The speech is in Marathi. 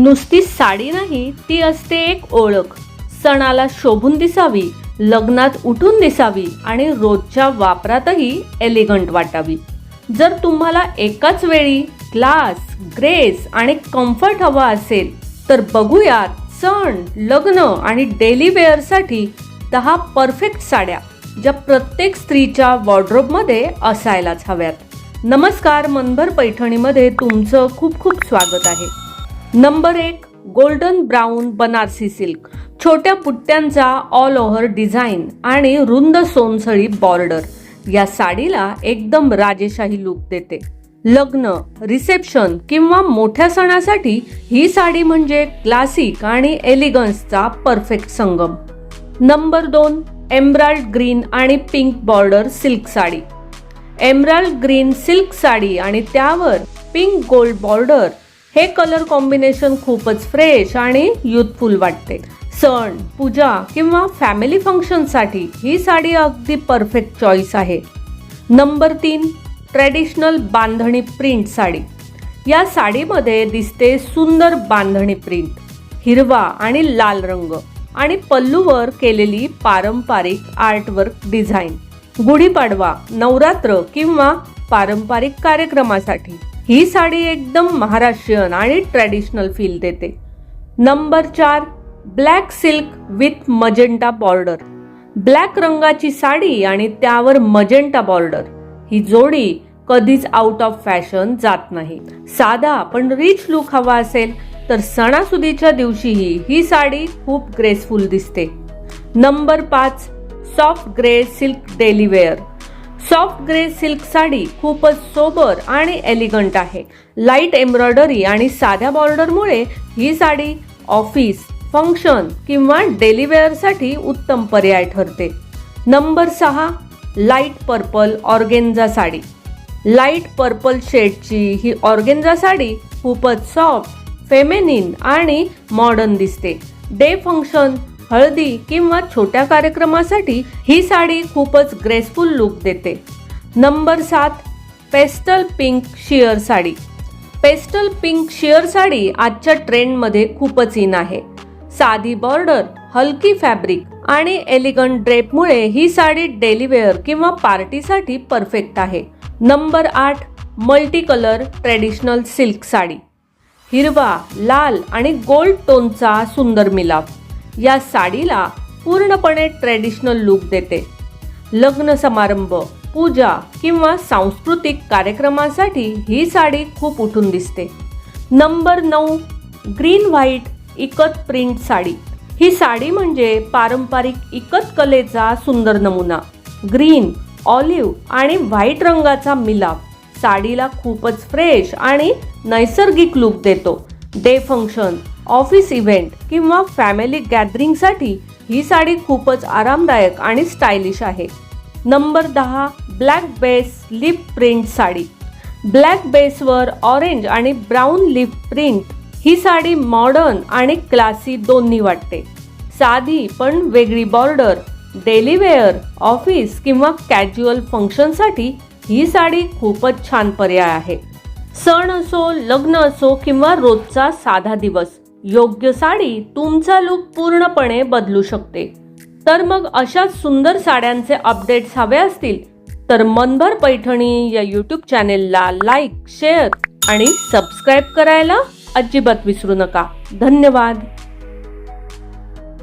नुसती साडी नाही ती असते एक ओळख. सणाला शोभून दिसावी लग्नात उठून दिसावी आणि रोजच्या वापरातही एलिगंट वाटावी. जर तुम्हाला एकाच वेळी क्लास ग्रेस आणि कम्फर्ट हवा असेल तर बघूयात सण लग्न आणि डेली वेअरसाठी दहा परफेक्ट साड्या ज्या प्रत्येक स्त्रीच्या वॉर्ड्रोबमध्ये असायलाच हव्यात. नमस्कार मनभर पैठणीमध्ये तुमचं खूप खूप स्वागत आहे. नंबर एक गोल्डन ब्राऊन बनारसी सिल्क. छोट्या पुट्ट्यांचा ऑल ओव्हर डिझाईन आणि रुंद सोनसळी बॉर्डर या साडीला एकदम राजेशाही लुक देते. लग्न रिसेप्शन किंवा मोठ्या सणासाठी ही साडी म्हणजे क्लासिक आणि एलिगन्सचा परफेक्ट संगम. नंबर दोन एम्ब्राल्ड ग्रीन आणि pink border silk sari. Emerald green silk sari आणि त्यावर पिंक गोल्ड बॉर्डर हे कलर कॉम्बिनेशन खूपच फ्रेश आणि युथफुल वाटते. सण पूजा किंवा फॅमिली फंक्शनसाठी ही साडी अगदी परफेक्ट चॉईस आहे. नंबर तीन ट्रेडिशनल बांधणी प्रिंट साडी. या साडीमध्ये दिसते सुंदर बांधणी प्रिंट हिरवा आणि लाल रंग आणि पल्लूवर केलेली पारंपरिक आर्टवर्क डिझाईन गुढीपाडवा नवरात्र किंवा पारंपरिक कार्यक्रमासाठी. ही साडी एकदम महाराष्ट्रीयन आणि ट्रॅडिशनल फील देते. नंबर चार black silk with magenta border black रंगाची साडी आणि त्यावर मजेंटा बॉर्डर ही जोडी कधीच आउट ऑफ फॅशन जात नाही. साधा पण रिच लुक हवा असेल तर सणासुदीच्या दिवशीही ही साडी खूप ग्रेसफुल दिसते. नंबर पाच soft grey silk daily wear soft grey silk sari खूपच सोबर आणि एलिगंट आहे. लाइट एम्ब्रॉयडरी आणि साध्या बॉर्डरमुळे ही साडी ऑफिस फंक्शन किंवा डेली वेअरसाठी उत्तम पर्याय ठरते. नंबर सहा light purple organza sari. Light purple शेडची ही ऑर्गेन्झा साडी खूपच सॉफ्ट फेमेनिन आणि मॉडर्न दिसते. डे फंक्शन हळदी किंवा छोट्या कार्यक्रमासाठी ही साडी खूपच ग्रेसफुल लुक देते. नंबर सात pastel pink sheer sari. Pastel pink sheer sari आजच्या ट्रेंडमध्ये खूपच इन आहे. साधी बॉर्डर हलकी फॅब्रिक आणि एलिगंट ड्रेपमुळे ही साडी डेलिवेअर किंवा पार्टीसाठी परफेक्ट आहे. नंबर आठ multi colour traditional silk sari. हिरवा लाल आणि गोल्ड टोनचा सुंदर मिलाप. या साडीला पूर्णपणे ट्रेडिशनल लुक देते. लग्न समारंभ पूजा किंवा सांस्कृतिक कार्यक्रमासाठी ही साडी खूप उठून दिसते. नंबर नऊ green white ikat print sari. ही साडी म्हणजे पारंपरिक इकत कलेचा सुंदर नमुना. ग्रीन ऑलिव्ह आणि व्हाईट रंगाचा मिलाप साडीला खूपच फ्रेश आणि नैसर्गिक लुक देतो. डे फंक्शन ऑफिस इव्हेंट किंवा फॅमिली गॅदरिंगसाठी ही साडी खूपच आरामदायक आणि स्टायलिश आहे. नंबर दहा black base lip print sari. Black बेसवर ऑरेंज आणि ब्राऊन लिप प्रिंट ही साडी मॉडर्न आणि क्लासी दोन्ही वाटते. साधी पण वेगळी बॉर्डर डेली वेअर ऑफिस किंवा कॅज्युअल फंक्शनसाठी ही साडी खूपच छान पर्याय आहे. सण असो लग्न असो किंवा रोजचा साधा दिवस योग्य साडी तुमचा लुक पूर्णपणे बदलू शकते. तर मग अशाच सुंदर साड्यांचे अपडेट्स हवे असतील तर मनभर पैठणी या यूट्यूब चॅनेलला लाईक शेअर आणि सबस्क्राईब करायला अजिबात विसरू नका. धन्यवाद.